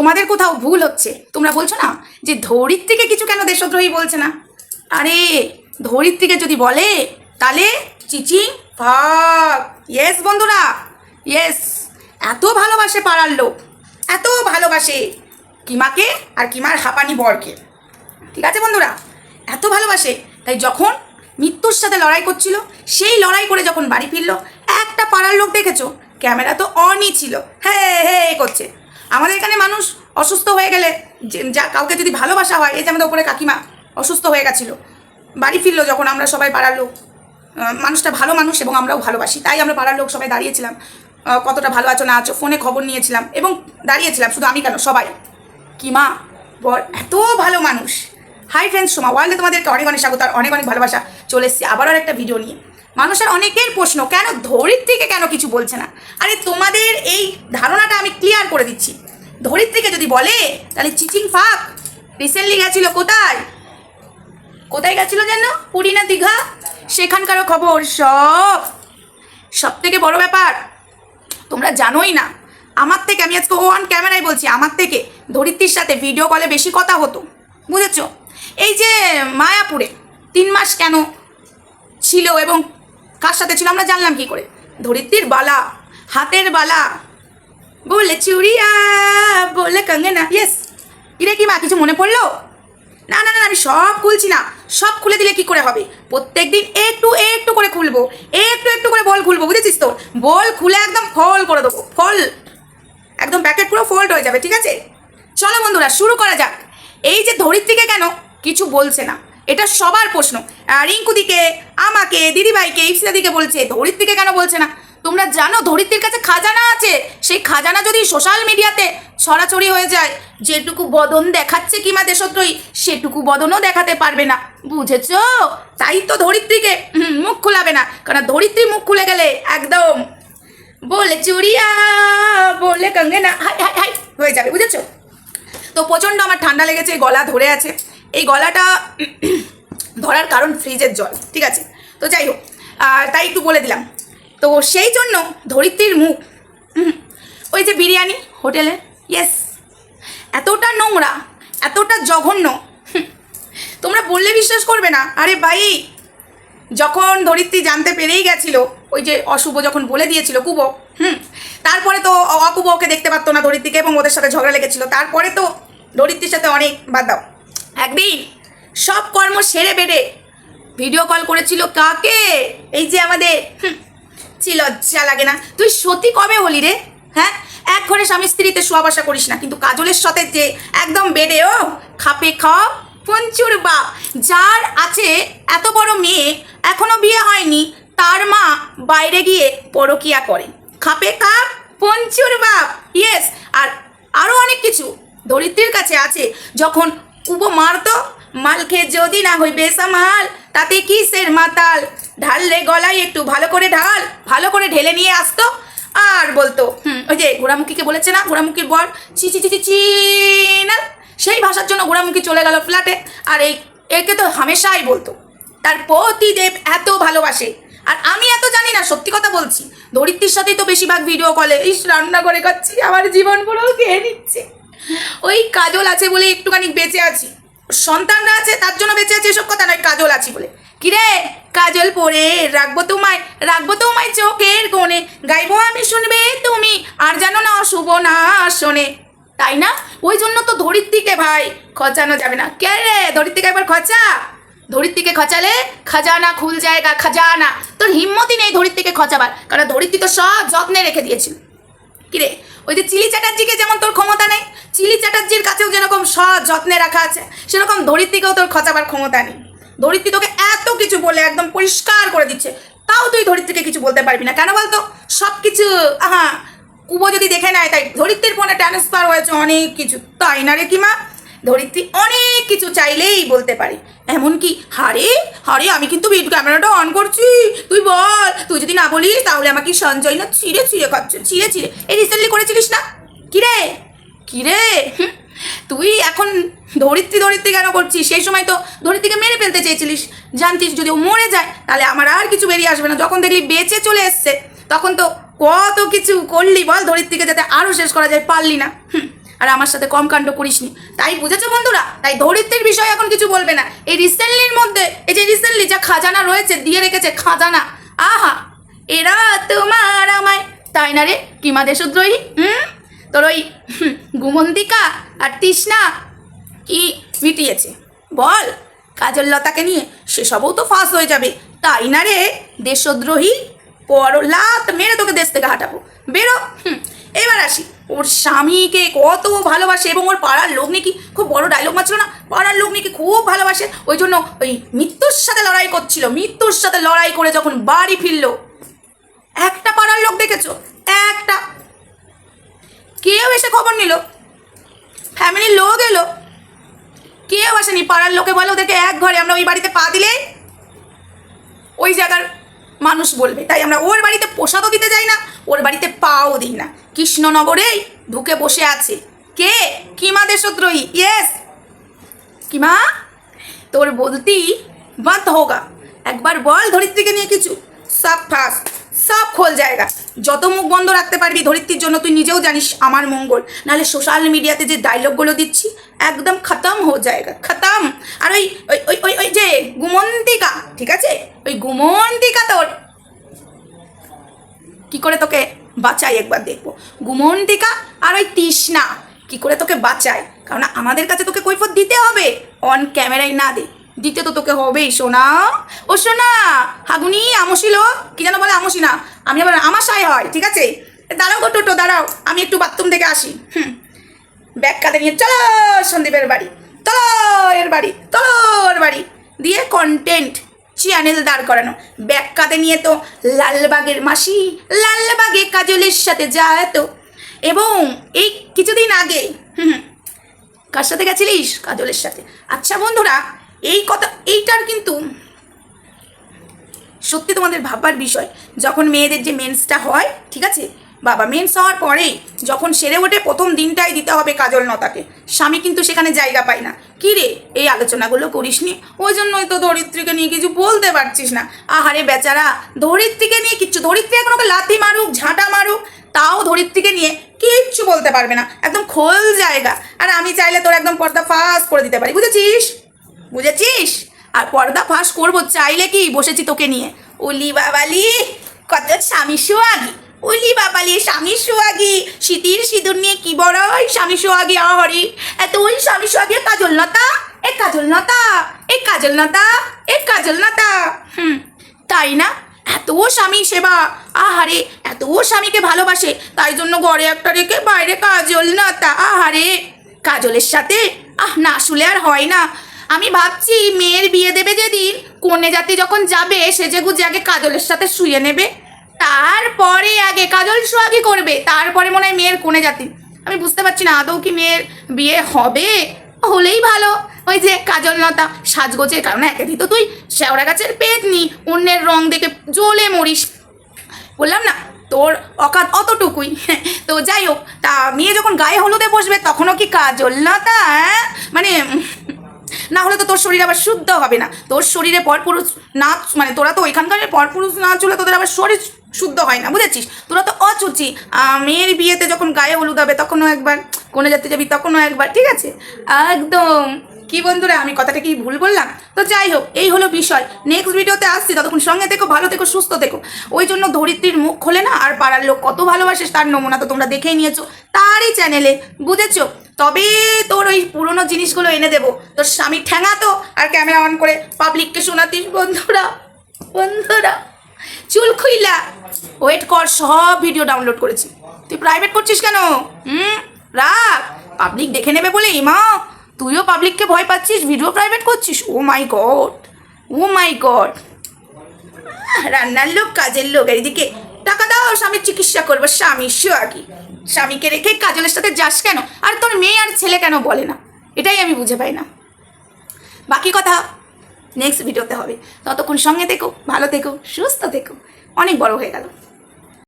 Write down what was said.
তোমাদের কোথাও ভুল হচ্ছে। তোমরা বলছো না যে ধরিত্রীকে কিছু কেন দেশদ্রোহী বলছে না? আরে ধরিত্রীকে যদি বলে, তাহলে চিচিং, ভাগ। ইয়েস বন্ধুরা। ইয়েস এত ভালোবাসে পাড়ার লোক। এত ভালোবাসে কিমাকে আর কিমার হাঁপানি বরকে। ঠিক আছে, বন্ধুরা? এত ভালোবাসে। তাই যখন মৃত্যুর সাথে লড়াই করছিল, সেই লড়াই করে যখন বাড়ি ফিরলো, একটা পাড়ার লোক দেখেছ? ক্যামেরা তো অনই ছিল। হ্যাঁ হ্যাঁ এ করছে। আমাদের এখানে মানুষ অসুস্থ হয়ে গেলে যে- কাউকে যদি ভালোবাসা হয়, এই যে আমাদের উপরে কাকিমা অসুস্থ হয়ে গেছিল, বাড়ি ফিরলো যখন আমরা সবাই পাড়ার লোক। মানুষটা ভালো মানুষ এবং আমরাও ভালোবাসি, তাই আমরা পাড়ার লোক সবাই দাঁড়িয়েছিলাম। কতটা ভালো আছো, না আছো, ফোনে খবর নিয়েছিলাম এবং দাঁড়িয়েছিলাম, শুধু আমি কেন, সবাই। কি মা, বর, এত ভালো মানুষ। হাই ফ্রেন্ডস সোমা ওয়ার্ল্ডে তোমাদেরকে অনেক অনেক স্বাগত, আর অনেক অনেক ভালোবাসা। চলে এসেছি আবারও একটা ভিডিও নিয়ে। মানুষের অনেকের প্রশ্ন, কেন ধরিত্রীকে কেন কিছু বলছে না? আরে তোমাদের এই ধারণাটা আমি ক্লিয়ার করে দিচ্ছি। ধরিত্রীকে যদি বলে, তাহলে চিচিং ফাঁক রিসেন্টলি গেছিল কোথায়? কোথায় গেছিল যেন? পুরী না দীঘা? সেখানকারও খবর সব। সব থেকে বড় ব্যাপার, তোমরা জানোই না। আমার থেকে, আমি আজকে ওয়ান ক্যামেরায় বলছি, আমার থেকে ধরিত্রীর সাথে ভিডিও কলে বেশি কথা হতো। বুঝেছ? এই যে মায়াপুরে তিন মাস কেন ছিল এবং কার সাথে ছিল? আমরা জানলাম কি করে। ধরিত্রীর বালা, হাতের বালা। বলে চুড়িয়া বলে কঙ্গনা। ইয়েস কিরে কি মা, কিছু মনে পড়ল? না না না, আমি সব খুলছি না। সব খুলে দিলে কি করে হবে? প্রত্যেক দিন একটু একটু করে খুলবো। একটু একটু করে বল খুলবো, বুঝেছিস তো? বল খুলে একদম ফল করে দেবো, ফল। একদম প্যাকেট পুরো ফোল্ড হয়ে যাবে, ঠিক আছে? চলো বন্ধুরা, শুরু করা যাক। এই যে ধরিত্রীকে কেন কিছু বলছে না। এটা সবার প্রশ্ন। রিঙ্কুদিকে আমাকে, দিদিভাইকে ইপসিদাদিকে বলছে, ধরিত্রীকে কেন বলছে না? তোমরা জানো ধরিত্রীর কাছে খাজানা আছে? সেই খাজানা যদি সোশ্যাল মিডিয়াতে ছড়াছড়ি হয়ে যায়, যেটুকু বদন দেখাচ্ছে কিমা দেশদ্রোহী, সেটুকু বদনও দেখাতে পারবে না। বুঝেছ? তাই তো ধরিত্রীকে মুখ খোলাবে না। কারণ ধরিত্রী মুখ খুলে গেলে একদম বলে চুড়িয়া বলে কঙ্গনা, হাই হাই হাই, হয়ে যাবে, বুঝেছ? তো প্রচণ্ড আমার ঠান্ডা লেগেছে, গলা ধরে আছে। এই গলাটা ধরার কারণ ফ্রিজের জল, ঠিক আছে? তো যাই হোক তাই একটু বলে দিলাম। তো সেই জন্য ধরিত্রীর মুখ ওই যে বিরিয়ানি হোটেলে ইয়েস এতটা নোংরা, এতটা জঘন্য তোমরা বললে বিশ্বাস করবে না। আরে ভাই, যখন ধরিত্রী জানতে পেরেই গেছিল, ওই যে অশুভ যখন বলে দিয়েছিল কুবো, হুম, তারপরে তো অকুব ওকে দেখতে পারতো না ধরিত্রীকে এবং ওদের সাথে ঝগড়া লেগেছিল। তারপরে তো ধরিত্রীর সাথে অনেক বাদ দাও। একদিন সব কর্ম সেরে বেড়ে ভিডিও কল করেছিল কাকে? এই যে আমাদের ছি, লজ্জা লাগে না। তুই সত্যি কবে হলি রে? হ্যাঁ? এক ঘরে স্বামী স্ত্রীতে শোয়া বসা করিস না, কিন্তু কাজলের সাথে যে একদম বেডে ও, খাপে খাও, পঞ্চুর বাপ। যার আছে এত বড় মেয়ে, এখনও বিয়ে হয়নি, তার মা বাইরে গিয়ে পরকিয়া করে। খাপে খাপ, পঞ্চুর বাপ। ইয়েস আর আরও অনেক কিছু ধরিত্রীর কাছে আছে। যখন কুবো মারতো মাল খেয়ে যদি না হই বেসামাল তাতে কিসের মাতাল? ঢাললে গলায় একটু ভালো করে ঢাল, ভালো করে ঢেলে নিয়ে আসতো। আর বলতো, হুম, ওই যে ঘোড়ামুখীকে বলেছে না? ঘোড়ামুখীর বর চি চি চি চি না? সেই ভাষার জন্য ঘোড়ামুখী চলে গেল ফ্ল্যাটে। আর এই, একে তো হামেশাই বলতো, তার পতিদেব এত ভালোবাসে। আর আমি এত জানি না, সত্যি কথা বলছি। ধরিত্রীর সাথেই তো বেশিরভাগ ভিডিও কলে ইস রান্না করে খাচ্ছি, আমার জীবন পুরো খেয়ে নিচ্ছে। ওই কাজল আছে বলে একটুখানি বেঁচে আছি। সন্তানরা আছে, তার জন্য বেঁচে আছে, এসব কথা নয়, কাজল আছি বলে। কিরে, কাজল পরে রাখব তোমায় রাখব তোমায় চোখের কোণে। গাইবো আমি শুনবে তুমি, আর জানো না শুভ না শোনে। তাই না? ওই জন্য তো ধরিত্রীকে ভাই, খচানো যাবে না। কে রে, ধরিত্রীকে একবার খচা? ধরিত্রীকে খচালে খাজানা খুল জায়গা, খাজানা। তোর হিম্মতই নেই ধরিত্রীকে খচাবার, কারণ ধরিত্রী তো সব যত্নে রেখে দিয়েছিল। কিরে, ওই যে চিলি চ্যাটার্জিকে যেমন তোর ক্ষমতা চ্যাটার্জির কাছেও যেরকম সব যত্নে রাখা আছে সেরকম ধরিত্রীকেও তোর খচাবার ক্ষমতা নেই। ধরিত্রী তোকে এত কিছু বলে একদম পরিষ্কার করে দিচ্ছে তাও তুই ধরিত্রীকে কিছু বলতে পারবি না। কেন বলতো? সব কিছু আহা কুবো যদি দেখে নেয় তাই ধরিত্রীর ফোনে ট্রান্সফার হয়েছে অনেক কিছু। তাই না রে কিমা? ধরিত্রী অনেক কিছু চাইলেই বলতে পারে। এমনকি হারে হারে আমি কিন্তু ভিডিও ক্যামেরাটা অন করছি। তুই বল তুই যদি না বলিস তাহলে আমাকে সঞ্জয় না ছিঁড়ে ছিঁড়ে খাচ্ছে ছিঁড়ে ছিঁড়ে। এই রিসেন্টলি করেছিলিস না? কিরে? কিরে? হুম, তুই এখন ধরিত্রী ধরিত্রী কেন করছিস? সেই সময় তো ধরিত্রীকে মেরে ফেলতে চেয়েছিলিস। জানতিস যদি ও মরে যায়, তাহলে আমার আর কিছু বেরিয়ে আসবে না। যখন দেখলি বেঁচে চলে এসছে, তখন তো কত কিছু করলি বল ধরিত্রীকে যাতে আরও শেষ করা যায় পারলি না। হুম, আর আমার সাথে কম কাণ্ড করিসনি। তাই বুঝেছ বন্ধুরা? তাই ধরিত্রীর বিষয়ে এখন কিছু বলবে না। এই রিসেন্টলির মধ্যে, এই যে রিসেন্টলি যা খাজানা রয়েছে, দিয়ে রেখেছে খাজানা। আহা, এরা তোমার আমায়। তাই না রে? কিমা দেশদ্রোহী? হুম? তোর ওই হুম, গুমন্তিকা আর তৃষ্ণা কি মিটিয়েছে? বল কাজল লতাকে নিয়ে সেসবও তো ফাঁস হয়ে যাবে। তাই না রে দেশদ্রোহী? পর লাত মেরে তোকে দেশ থেকে হাঁটাবো। বেরো হুম, এবার আসি। ওর স্বামীকে কত ভালোবাসে এবং ওর পাড়ার লোক নাকি খুব বড় ডায়লগ মারছিল না? পাড়ার লোক নাকি খুব ভালোবাসে? ওই জন্য ওই মৃত্যুর সাথে লড়াই করছিল। মৃত্যুর সাথে লড়াই করে যখন বাড়ি ফিরলো। একটা পাড়ার লোক দেখেছ? একটা কেউ এসে খবর নিল। ফ্যামিলির লোক এলো। কেউ আসেনি, পাড়ার লোকে বলে ওদেরকে এক ঘরে, আমরা ওই বাড়িতে পা দিলে ওই জায়গার মানুষ বলবে। তাই আমরা ওর বাড়িতে প্রসাদও দিতে যাই না, ওর বাড়িতে পাও দিই না। কৃষ্ণনগরেই ঢুকে বসে আছে। কে? কিমা দেশদ্রোহী। ইয়েস কিমা? তোর বলতি বাদ হোগা। একবার বল ধরিত্রীকে নিয়ে কিছু। সব ফাঁস সব খোল জায়গা। যত মুখ বন্ধ রাখতে পারবি ধরিত্রীর জন্য, তুই নিজেও জানিস আমার মঙ্গল। নাহলে সোশ্যাল মিডিয়াতে যে ডায়লগগুলো দিচ্ছি, একদম খতম হো জায়গা খতম। আর ওই ওই ওই ওই ওই যে গুমন্তিকা, ঠিক আছে? ওই গুমন্তিকা তোর। কি করে তোকে বাঁচাই একবার দেখব। গুমন্তিকা আর ওই তৃষ্ণা, কি করে তোকে বাঁচাই? কারণ আমাদের কাছে তোকে কৈফত দিতে হবে। অন ক্যামেরায় না দে। দিতে তো তোকে হবেই, সোনা। ও সোনা, হাগুনি আমসিল কি যেন বলে, আমসি না। আমি আবার আমাশাই হয় ঠিক আছে? দাঁড়াও গো টোটো দাঁড়াও। আমি একটু বাথরুম থেকে আসি হুম। ব্যাগ কাঁধে নিয়ে চলো সন্দীপের বাড়ি চলো এর বাড়ি চলো ওর বাড়ি। দিয়ে কন্টেন্ট চ্যানেল দাঁড় করানো। ব্যাগ কাঁধে নিয়ে তো লালবাগের মাসি লালবাগে কাজলের সাথে যা তো এবং এই কিছুদিন আগে হুম, কার সাথে গেছিলিস? কাজলের সাথে। আচ্ছা বন্ধুরা এই কথা এইটার কিন্তু সত্যি তোমাদের ভাববার বিষয়, যখন মেয়েদের যে মেন্সটা হয়, ঠিক আছে? বাবা মেন্স হওয়ার পরেই যখন সেরে ওঠে, প্রথম দিনটাই দিতে হবে কাজল নতাকে স্বামী কিন্তু সেখানে জায়গা পায় না। কী রে, এই আলোচনাগুলো করিসনি? ওই জন্যই তো ধরিত্রীকে নিয়ে কিছু বলতে পারছিস না। আহারে বেচারা ধরিত্রীকে নিয়ে কিচ্ছু ধরিত্রী এখন ওকে লাথি মারুক, ঝাঁটা মারুক, তাও ধরিত্রীকে নিয়ে কিচ্ছু বলতে পারবে না। একদম খোল জায়গা। আর আমি চাইলে তোর একদম পর্দা ফাঁস করে দিতে পারি, বুঝেছিস? বুঝেছিস? আর পর্দা ফাঁস করব, চাইলে কি বসেছি তোকে নিয়ে? উলি বাবালি, কত স্বামী সোয়াগি। উলি বাবালি, স্বামী সোয়াগি। শীতির সিঁদুর নিয়ে কি বড় ওই স্বামী সোয়াগি আহরি? এত ওই স্বামী সোয়াগি কাজল লতা, এ কাজল লতা, এ কাজল লতা, এ কাজল লতা। হুম, তাই না? এত স্বামী সেবা। আহারে, এত স্বামীকে ভালোবাসে, তাই জন্য ঘরে একটা রেখে বাইরে কাজল নাতা আহারে, কাজলের সাথে, আহ, না শুলে আর হয় না। আমি ভাবছি মেয়ের বিয়ে দেবে যেদিন কনে জাতি যখন যাবে সেজে গুজে আগে কাজলের সাথে শুয়ে নেবে। তারপরে আগে কাজল সোয়াগি করবে, তারপরে মনে হয় মেয়ের কোনে জাতি। আমি বুঝতে পারছি না, আদৌ কি মেয়ের বিয়ে হবে? হলেই ভালো। ওই যে কাজল লতা, সাজগোজের কারণে একে তো তুই, শেওড়া গাছের পেট নি অন্যের রং দেখে জ্বলে মরিস। বললাম না, তোর অকাত অতটুকুই। তো যাই হোক, তা মেয়ে যখন গায়ে হলুদে বসবে, তখনও কি কাজল লতা হ্যাঁ? মানে না হলে তো তোর শরীর আবার শুদ্ধ হবে না। তোর শরীরে পরপুরুষ না মানে তোরা তো ওইখানকার পরপুরুষ না চলে তোদের আবার শরীর শুদ্ধ হয় না, বুঝেছিস? তোরা তো অচুচি। মেয়ের বিয়েতে যখন গায়ে হলুদ হবে তখনও একবার কোনে যাতে যাবি তখনও একবার, ঠিক আছে? একদম। কি বন্ধুরা, আমি কথাটা কি ভুল বললাম? তো যাই হোক, এই হলো বিষয়। নেক্সট ভিডিওতে আসছি, ততক্ষণ সঙ্গে থেকো, ভালো থেকো, সুস্থ থেকো। ওই জন্য ধরিত্রীর মুখ খোলে না, আর পাড়ার লোক কত ভালোবাসে তার নমুনা তো তোমরা দেখেই নিয়েছো। তারই চ্যানেলে বুঝেছ? তবে তোর ওই পুরনো জিনিসগুলো এনে দেবো। তোর স্বামী ঠ্যাঙাতো আর ক্যামেরা অন করে পাবলিককে শোনাতিস, বন্ধুরা। বন্ধুরা, চুল খুইলা। ওয়েট কর, সব ভিডিও ডাউনলোড করেছি। তুই প্রাইভেট করছিস কেন? হুম? রাখ। পাবলিক দেখে নেবে বলে, ইমা। তুইও পাবলিককে ভয় পাচ্ছিস ভিডিও প্রাইভেট করছিস? ও মাই গড ও মাই গড রান্নার লোক, কাজের লোক, এদিকে টাকা দাও, স্বামীর চিকিৎসা করব, স্বামী সোয়াগি স্বামীকে রেখে কাজলের সাথে যাস কেন? আর তোর মেয়ে আর ছেলে কেন বলে না? এটাই আমি বুঝে পাই না। বাকি কথা নেক্সট ভিডিওতে হবে। ততক্ষণ সঙ্গে থেকো, ভালো থেকো, সুস্থ থেকো। অনেক বড় হয়ে গেল।